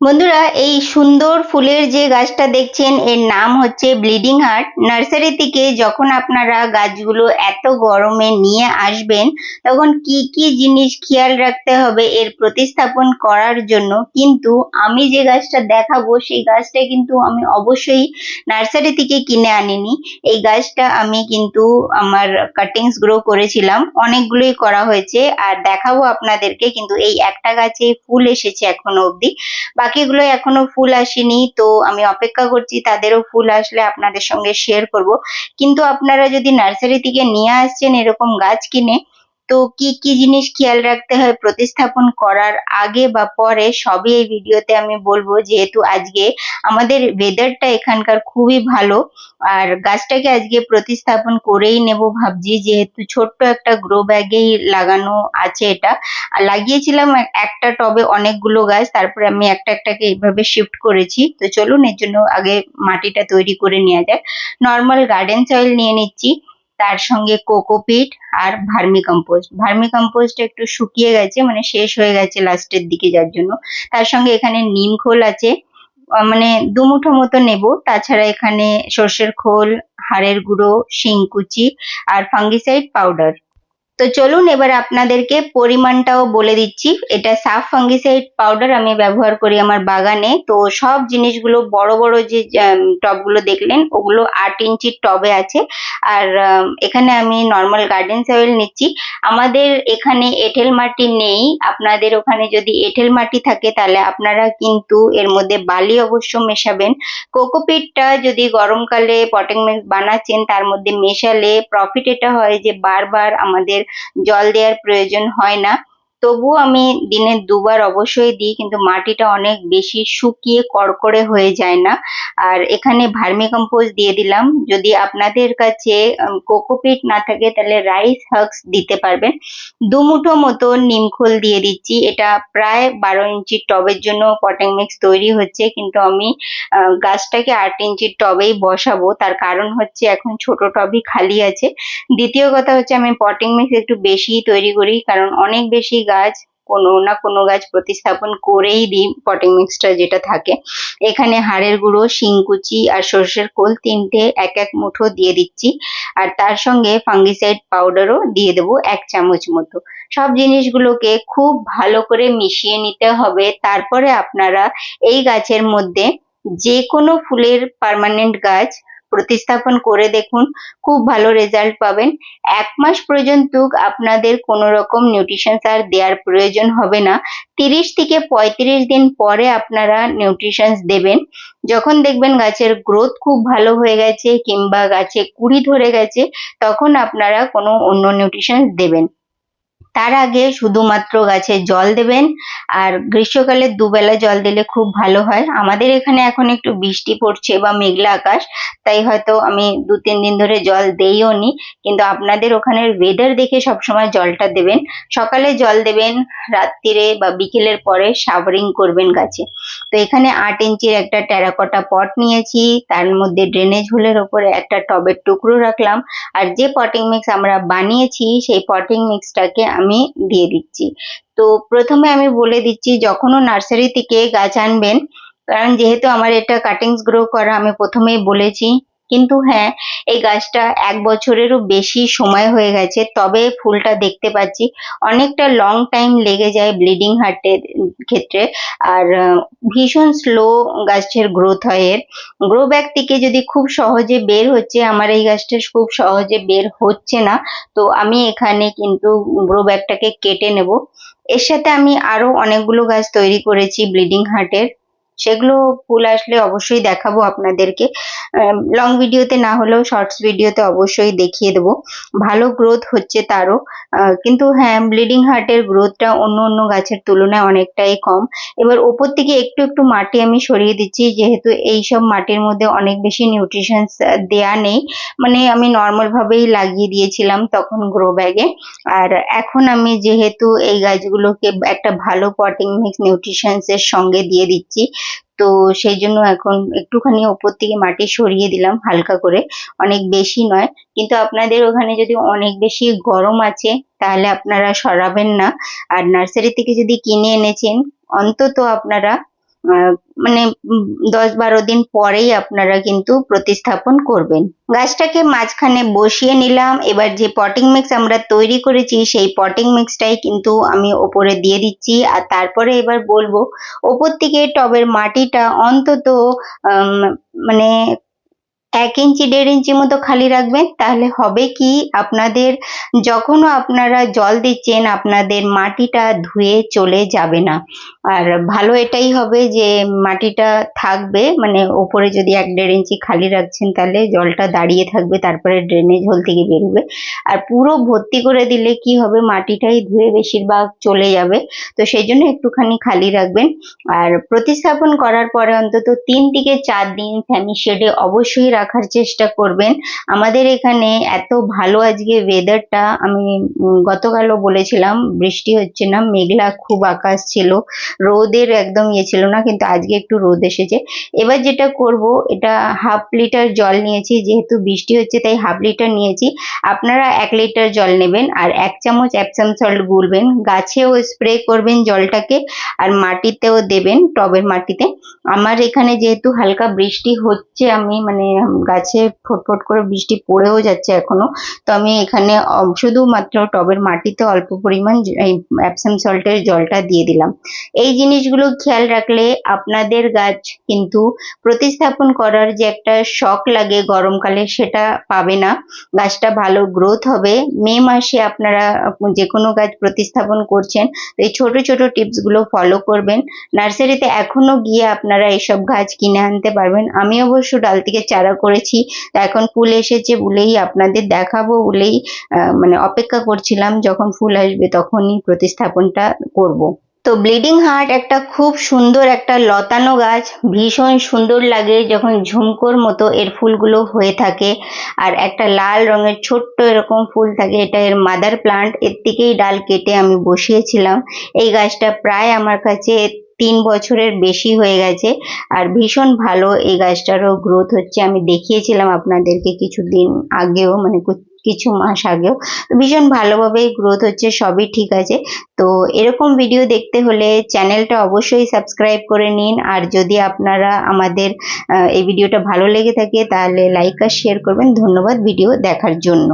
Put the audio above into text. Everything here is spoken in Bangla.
বন্ধুরা, এই সুন্দর ফুলের যে গাছটা দেখছেন, এর নাম হচ্ছে ব্লিডিং হার্ট। নার্সারি থেকে যখন আপনারা গাছগুলো এত গরমে নিয়ে আসবেন, তখন কি কি জিনিস খেয়াল রাখতে হবে, এর প্রতিস্থাপন করার জন্য। কিন্তু আমি যে গাছটা দেখাবো, সেই গাছটা কিন্তু আমি অবশ্যই নার্সারি থেকে কিনে আনিনি। এই গাছটা আমি কিন্তু আমার কাটিংস গ্রো করেছিলাম, অনেকগুলোই করা হয়েছে। আর দেখাবো আপনাদেরকে, কিন্তু এই একটা গাছে ফুল এসেছে এখনও অবধি। বাকিগুলো এখনও ফুল আসেনি, তো আমি অপেক্ষা করছি তাদেরও ফুল আসলে আপনাদের সঙ্গে শেয়ার করব। কিন্তু আপনারা যদি নার্সারি থেকে নিয়ে আসছেন এরকম গাছ কিনে তো কি কি জিনিস খেয়াল রাখতে হয় প্রতিস্থাপন করার আগে বা পরে? সবই এই ভিডিওতে আমি বলব। যেহেতু আজকে আমাদের ওয়েদারটা এখানকার খুবই ভালো, আর গাছটাকে আজকে প্রতিস্থাপন করেই নেব ভাবছি। যেহেতু ছোট্ট একটা গ্রো ব্যাগেই লাগানো আছে এটা। আর লাগিয়েছিলাম একটা টবে অনেকগুলো গাছ, তারপরে আমি একটা, একটাকে এইভাবে শিফট করেছি। তো চলুন, এর জন্য আগে মাটিটা তৈরি করে নেওয়া যায় নর্মাল গার্ডেন সয়েল নিয়ে নিচ্ছি। তার সঙ্গে কোকোপিট আর ভার্মি কম্পোস্ট ভার্মি কম্পোস্ট একটু শুকিয়ে গেছে মানে শেষ হয়ে গেছে লাস্টের দিকে যার জন্য। তার সঙ্গে এখানে নিম খোল আছে মানে দুমুঠো মতো নেব। তাছাড়া এখানে সর্ষের খোল, হাড়ের গুঁড়ো, শিংকুচি আর ফাঙ্গিসাইড পাউডার তো চলুন এবার আপনাদেরকে পরিমাণটাও বলে দিচ্ছি। এটা সাফ ফাঙ্গিসাইড পাউডার আমি ব্যবহার করি আমার বাগানে। তো সব জিনিসগুলো বড় বড় যে টবগুলো দেখলেন, ওগুলো আট ইঞ্চির টবে আছে। আর এখানে আমি নর্মাল গার্ডেন সয়েল নিচ্ছি। আমাদের এখানে এঁটেল মাটি নেই। আপনাদের ওখানে যদি এঁটেল মাটি থাকে, তাহলে আপনারা কিন্তু এর মধ্যে বালি অবশ্য মেশাবেন। কোকোপিটটা যদি গরমকালে পটিং মিক্স বানাচ্ছেন, তার মধ্যে মেশালে প্রফিট এটা হয় যে বারবার আমাদের জল দেওয়ার প্রয়োজন হয় না। তবুও আমি দিনে দুবার অবশ্যই দিই, কিন্তু মাটিটা অনেক বেশি শুকিয়ে কড়কড়ে হয়ে যায় না। আর এখানে ভার্মি কম্পোস্ট দিয়ে দিলাম। যদি আপনাদের কাছে কোকোপিট না থাকে, তাহলে রাইস হাক্স দিতে পারবেন। দুমুঠো মতো নিমখোল দিয়ে দিচ্ছি। এটা প্রায় বারো ইঞ্চির টবের জন্য পটিং মিক্স তৈরি হচ্ছে, কিন্তু আমি গাছটাকে আট ইঞ্চির টবেই বসাবো। তার কারণ হচ্ছে এখন ছোট টবই খালি আছে। দ্বিতীয় কথা হচ্ছে আমি পটিং মিক্স একটু বেশি তৈরি করি, কারণ অনেক বেশি গাছ, কোনো না কোনো গাছ প্রতিস্থাপন করেই দিই পটিং মিক্সটা যেটা থাকে। এখানে হাড়ের গুঁড়ো, শিংকুচি আর সর্ষের খোল তিনটে এক এক মুঠো দিয়ে দিচ্ছি। আর তার সঙ্গে ফাঙ্গিসাইড পাউডারও দিয়ে দেবো এক চামচ মতো। সব জিনিসগুলোকে খুব ভালো করে মিশিয়ে নিতে হবে। তারপরে আপনারা এই গাছের মধ্যে যে কোনো ফুলের পার্মানেন্ট গাছ প্রতিস্থাপন করে দেখুন, খুব ভালো রেজাল্ট পাবেন। এক মাস পর্যন্ত আপনাদের কোনো রকম নিউট্রিশন সার দেওয়ার প্রয়োজন হবে না। তিরিশ থেকে পঁয়ত্রিশ দিন পরে আপনারা নিউট্রিশন দেবেন। যখন দেখবেন গাছের গ্রোথ খুব ভালো হয়ে গেছে কিংবা গাছে কুড়ি ধরে গেছে, তখন আপনারা কোনো অন্য নিউট্রিশন দেবেন। তার আগে শুধুমাত্র গাছে জল দেবেন, আর গ্রীষ্মকালে দুবেলা জল দিলে খুব ভালো হয়। আমাদের এখানে এখন একটু বৃষ্টি পড়ছে বা মেঘলা আকাশ, তাই হয়তো আমি দু, তিন দিন ধরে জল দেইও নি, কিন্তু আপনাদের ওখানের ওয়েদার দেখে সবসময় জলটা দেবেন। সকালে জল দেবেন রাত্রিরে বা বিকেলের পরে শাওয়ারিং করবেন গাছে। তো এখানে আট ইঞ্চির একটা টেরাকটা পট নিয়েছি, তার মধ্যে ড্রেনেজ হোলের ওপরে একটা টবের টুকরো রাখলাম। আর যে পটিং মিক্স আমরা বানিয়েছি, সেই পটিং মিক্সটাকে আমি দিয়ে দিচ্ছি। তো প্রথমে আমি বলে দিচ্ছি, যখনও নার্সারি থেকে গাছ আনবেন, কারণ যেহেতু আমার এটা কাটিংস গ্রো করা, আমি প্রথমেই বলেছি কিন্তু হ্যাঁ এই গাছটা এক বছরেরও বেশি সময় হয়ে গেছে, তবে ফুলটা দেখতে পাচ্ছি। অনেকটা লং টাইম লেগে যায় ব্লিডিং হার্টের ক্ষেত্রে। আর ভীষণ স্লো গাছের গ্রোথ হয় এর। গ্রো ব্যাগ থেকে যদি খুব সহজে বের হচ্ছে, আমার এই গাছটা খুব সহজে বের হচ্ছে না, তো আমি এখানে কিন্তু গ্রো ব্যাগটাকে কেটে নেব। এর সাথে আমি আরও অনেকগুলো গাছ তৈরি করেছি ব্লিডিং হার্টের সেগুলো ফুল আসলে অবশ্যই দেখাবো আপনাদেরকে। লং ভিডিওতে না হলেও শর্টস ভিডিওতে অবশ্যই দেখিয়ে দেবো। ভালো গ্রোথ হচ্ছে তারও। কিন্তু হ্যাঁ ব্লিডিং হার্টের গ্রোথটা অন্য অন্য গাছের তুলনায় অনেকটাই কম। এবার ওপর থেকে একটু একটু মাটি আমি সরিয়ে দিচ্ছি, যেহেতু এই সব মাটির মধ্যে অনেক বেশি নিউট্রিশন দেয়া নেই। মানে আমি নর্মালভাবেই লাগিয়ে দিয়েছিলাম তখন গ্রো ব্যাগে আর এখন আমি যেহেতু এই গাছগুলোকে একটা ভালো পটিং মিক্স নিউট্রিশনসের সঙ্গে দিয়ে দিচ্ছি তো সেই জন্য এখন একটুখানি ওপর থেকে মাটি সরিয়ে দিলাম হালকা করে। অনেক বেশি নয়, কিন্তু আপনাদের ওখানে যদি অনেক বেশি গরম আছে, তাহলে আপনারা সরাবেন না। আর নার্সারি থেকে যদি কিনে এনেছেন, অন্তত আপনারা মানে দশ বারো দিন পরেই আপনারা কিন্তু প্রতিস্থাপন করবেন। গাছটাকে মাঝখানে বসিয়ে নিলাম। এবার যে পটিং মিক্স আমরা তৈরি করেছি, সেই পটিং মিক্সটাই কিন্তু আমি ওপরে দিয়ে দিচ্ছি। আর তারপরে এবার বলব, ওপর থেকে টবের মাটিটা অন্তত মানে এক ইঞ্চি, দেড় ইঞ্চি মতো খালি রাখবেন, তাহলে হবে কি আপনাদের যখনও আপনারা জল দিচ্ছেন, আপনাদের মাটিটা ধুয়ে চলে যাবে না। আর ভালো এটাই হবে যে মাটিটা থাকবে মানে ওপরে যদি এক দেড় ইঞ্চি খালি রাখছেন, তাহলে জলটা দাঁড়িয়ে থাকবে, তারপরে ড্রেনেজ হোল থেকে বেরোবে। আর পুরো ভর্তি করে দিলে কি হবে, মাটিটাই ধুয়ে বেশিরভাগ চলে যাবে। তো সেই জন্য একটুখানি খালি রাখবেন। আর প্রতিস্থাপন করার পরে অন্তত তিন থেকে চার দিন ফ্যামি শেডে অবশ্যই রাখার চেষ্টা করবেন। আমাদের এখানে এত ভালো আজকে ওয়েদারটা আমি গতকালও বলেছিলাম, বৃষ্টি হচ্ছে না, মেঘলা খুব আকাশ ছিল, রোদের একদম ইয়ে ছিল না, কিন্তু আজকে একটু রোদ এসেছে। এবার যেটা করব, এটা হাফ লিটার জল নিয়েছি, যেহেতু বৃষ্টি হচ্ছে, তাই হাফ লিটার নিয়েছি। আপনারা এক লিটার জল নেবেন, আর এক চামচ অ্যাপসাম সল্ট গুলবেন। গাছেও স্প্রে করবেন জলটাকে, আর মাটিতেও দেবেন টবের মাটিতে। আমার এখানে যেহেতু হালকা বৃষ্টি হচ্ছে, আমি মানে গাছে ফোটফোট করে বৃষ্টি পড়েও যাচ্ছে এখনও। তো আমি এখানে শুধুমাত্র টবের মাটিতে অল্প পরিমাণ অ্যাপসাম সল্টের জলটা দিয়ে দিলাম। এই জিনিসগুলো খেয়াল রাখলে আপনাদের গাছ কিন্তু প্রতিস্থাপন করার যে একটা শখ লাগে গরমকালে সেটা পাবে না। গাছটা ভালো গ্রোথ হবে। মে মাসে আপনারা যে কোনো গাছ প্রতিস্থাপন করছেন এই ছোট ছোট টিপসগুলো ফলো করবেন। নার্সারিতে এখনও গিয়ে আপনারা এইসব গাছ কিনে আনতে পারবেন। আমি অবশ্য ডাল থেকে চারা করেছি। এখন ফুল এসেছে বলেই আপনাদের দেখাবো বলেই মানে অপেক্ষা করছিলাম যখন ফুল আসবে তখনই প্রতিস্থাপনটা করব। তো ব্লিডিং হার্ট একটা খুব সুন্দর একটা লতানো গাছ, ভীষণ সুন্দর লাগে যখন ঝুমকোর মতো এর ফুলগুলো হয়ে থাকে। আর একটা লাল রঙের ছোট্ট এরকম ফুল থাকে, এটা এর মাদার প্লান্ট এর থেকেই ডাল কেটে আমি বসিয়েছিলাম। এই গাছটা প্রায় আমার কাছে তিন বছরের বেশি হয়ে গেছে। আর ভীষণ ভালো এই গাছটারও গ্রোথ হচ্ছে। আমি দেখিয়েছিলাম আপনাদেরকে কিছুদিন আগেও মানে কিছু মাস আগেও। ভীষণ ভালোভাবেই গ্রোথ হচ্ছে, সবই ঠিক আছে। তো এরকম ভিডিও দেখতে হলে চ্যানেলটা অবশ্যই সাবস্ক্রাইব করে নিন। আর যদি আপনারা আমাদের এই ভিডিওটা ভালো লেগে থাকে, তাহলে লাইক আর শেয়ার করবেন। ধন্যবাদ ভিডিও দেখার জন্য।